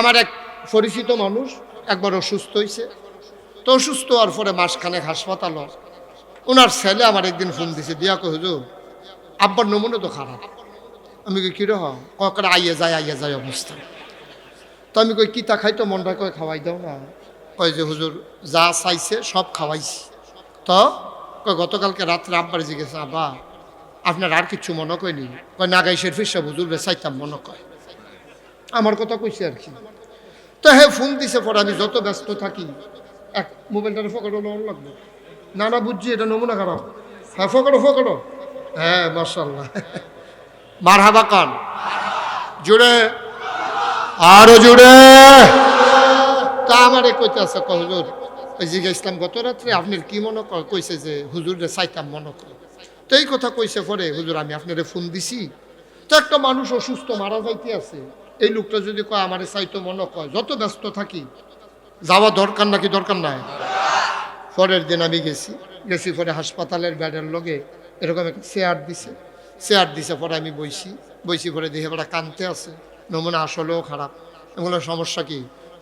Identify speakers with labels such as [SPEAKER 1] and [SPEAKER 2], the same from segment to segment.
[SPEAKER 1] আমার এক পরিচিত মানুষ একবার অসুস্থ হয়েছে তো অসুস্থ হওয়ার পরে মাসখানেক হাসপাতাল ওনার ছেলে আমার একদিন ফোন দিছে, দিয়া হুজুর, আব্বার নমুনা তো খারাপ। আমি কই কিরে হ ককরে আইয়ে যায় আইয়ে যায় অবস্থা। তো আমি কই কিতা খাইতো, মনটা কয় খাওয়াই দাও না? কয় যে, হুজুর, যা চাইছে, সব খাওয়াইছি। তো কয় গতকালকে রাত্রে আব্বার জিজ্ঞেস, আব্বা, আপনার আর কিছু মনে কয়নি কয় নাগাই শেরফির হুজুর রে, চাইতাম মনে কয়। আমার কথা কইছে আর কি। তো হ্যাঁ ফোন দিছে পরে, আমি যত ব্যস্ত থাকি, এক মোবাইলটার ফকড়ো নেওয়ার লাগবে। না না, বুঝছি, এটা নমুনা খারাপ। হ্যাঁ ফকড়ো ফকড়ো হ্যাঁ মার্শাল্লাহ মার হাবা কান। জুড়ে। আরও জুড়ে। তা আমারে কইতে আছে হুজুর, ওই জিজ্ঞেস ইসলাম গত রাত্রে আপনার কি মনে কইছে যে, হুজুর চাইতাম মনে কর তো এই কথা কইছে পরে, হুজুর, আমি আপনারে ফোন দিছি। তো একটা মানুষ অসুস্থ মারা যাইতে আছে। এই লোকটা যদি কয়, আমারে চাইতো মনে কয়, যত ব্যস্ত থাকি, যাওয়া দরকার নাকি দরকার নাই? পরের দিন আমি গেছি। গেছি পরে হাসপাতালের বেডের লগে এরকম একটা চেয়ার দিছে। চেয়ার দিছে পরে আমি বইছি। বইছি পরে দেখে পরে কানতে আছে। নমুনা আসলেও খারাপ। এগুলো সমস্যা কি?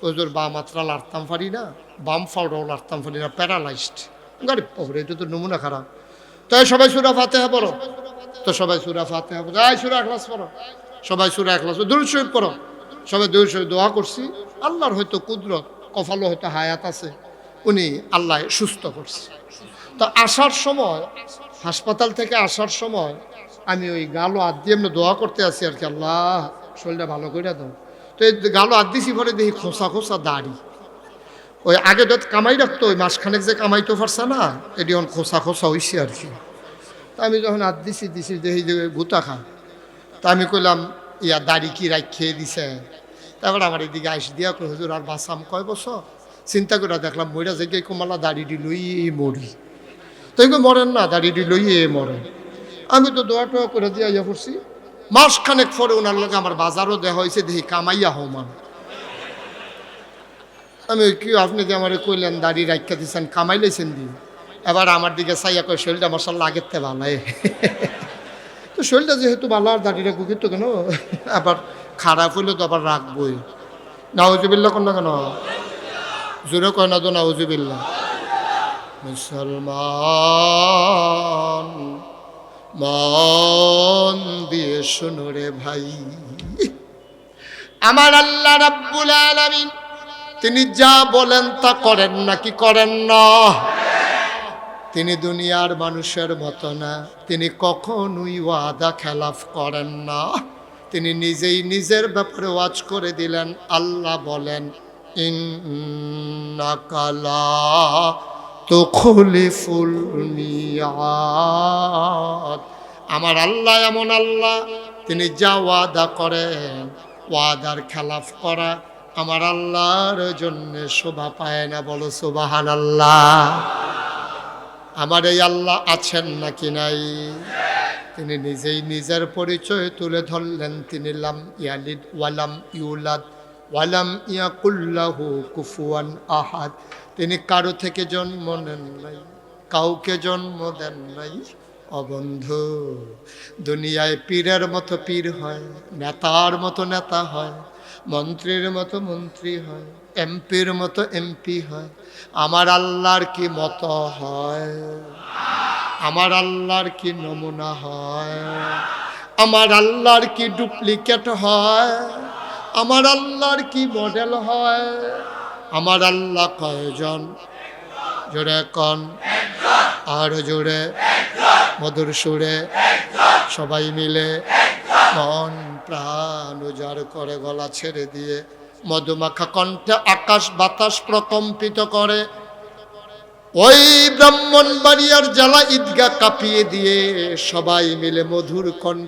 [SPEAKER 1] ওদের বাম মাত্রা লাড়তাম পারি না, বাম ফাউডাও লাড়তাম পারি না, প্যারালাইজড। গাড়ি পরে এটা তো নমুনা খারাপ। তাই সবাই সুরা ফাতে পড়ো। তো সবাই সুরা ফাতে পড়ো। এই সুরা ক্লাস পড়ো। সবাই সুরা ক্লাস দূর শরীফ পড়ো। সবাই দূর শরীফ দোয়া করছি। আল্লাহর হয়তো কুদরত কফালো হয়তো হায়াত আছে, উনি আল্লাহ সুস্থ করছে। তো আসার সময়, হাসপাতাল থেকে আসার সময়, আমি ওই গালো হাত দিয়ে এমনি দোয়া করতে আছি আর কি, আল্লাহ, শরীরটা ভালো করে দাও। তো এই গালো হাত দিছি পরে দেখি খোসা খোসা দাড়ি। ওই আগে তো কামাই রাখতো, ওই মাসখানেক যে কামাইতে পারছে না, এটি এখন খোসা খোসা হয়েছে আর কি। তা আমি যখন হাত দিছি দিছি, দেখি যে গুতা খা তা আমি কইলাম, ইয়া দাড়ি কি রাখ খেয়ে দিছে তারপর আমার এদিকে আইস দিয়া কই হুজুর, আর বাসাম কয় বছর? চিন্তা করে দেখলাম, মইরা যে কমালা দাড়িটি লই মরি। তো এগুলো মরেন না দাড়িটি লই মরেন আমি তো দোয়া টোয়া করে দিয়া ইয়া পড়ছি মাসখানেক পরে ওনার লগে আমার বাজারও দেওয়া হয়েছে দেখি কামাইয়া হমান আমি কি আপনি যে আমার কইলেন, দাড়ি রাখা দিচ্ছেন কামাই লাইছেন দি? এবার আমার দিকে চাইয়া কই শরীরটা মশাল্লা আগের থেকে ভালো তো শরীরটা যেহেতু ভালো, আর দাঁড়িয়ে দাড়িটা কুকিত কেন? আবার খারাপ হইলে তো আবার রাখবই। নাউজুবিল্লা কোন না কেন? জোরে কয় না তো নাউজুবিল্লা মুসলমান, মন দিয়ে শুনো রে ভাই। আমার আল্লাহ রাব্বুল আলামিন, তিনি যা বলেন তা করেন নাকি করেন না? তিনি দুনিয়ার মানুষের মতো না। তিনি কখনোই ওয়াদা খেলাফ করেন না। তিনি নিজেই নিজের ব্যাপারে ওয়াজ করে দিলেন। আল্লাহ বলেন ইন্নাকালা তো খলিফুল মিয়াদ। আমার আল্লাহ এমন আল্লাহ, তিনি যা ওয়াদা করেন, ওয়াদার খেলাফ করা আমার আল্লাহর জন্য শোভা পায় না বলো সুবাহান আল্লাহ আমার এই আল্লাহ আছেন নাকি নাই? তিনি নিজেই নিজের পরিচয় তুলে ধরলেন। তিনি লাম ইয়ালিদ ওয়ালাম ইউলাদ ওয়ালাম ইয়াকুল্লাহু কুফুয়ান আহাদ। তিনি কারও থেকে জন্ম নেন নাই, কাউকে জন্ম দেন নাই। অবন্ধু দুনিয়ায় পীরের মতো পীর হয়, নেতার মতো নেতা হয় মন্ত্রীর মতো মন্ত্রী হয়, এমপির মতো এমপি হয়। আমার আল্লাহর কি মত হয়? আমার আল্লাহর কি নমুনা হয়? আমার আল্লাহর কি ডুপ্লিকেট হয়? আমার আল্লাহর কি মডেল হয়? আমার আল্লাহ কয়জন? জোরে কন। আর জোরে। মধুর সুরে। সবাই মিলে। মন, প্রাণ উজাড় করে গলা ছেড়ে দিয়ে মধুমাখা কণ্ঠে আকাশ বাতাস প্রকম্পিত করে। ওই ব্রাহ্মণ বাড়িয়ার জ্বালা ঈদগা কাঁপিয়ে দিয়ে সবাই মিলে মধুর কণ্ঠ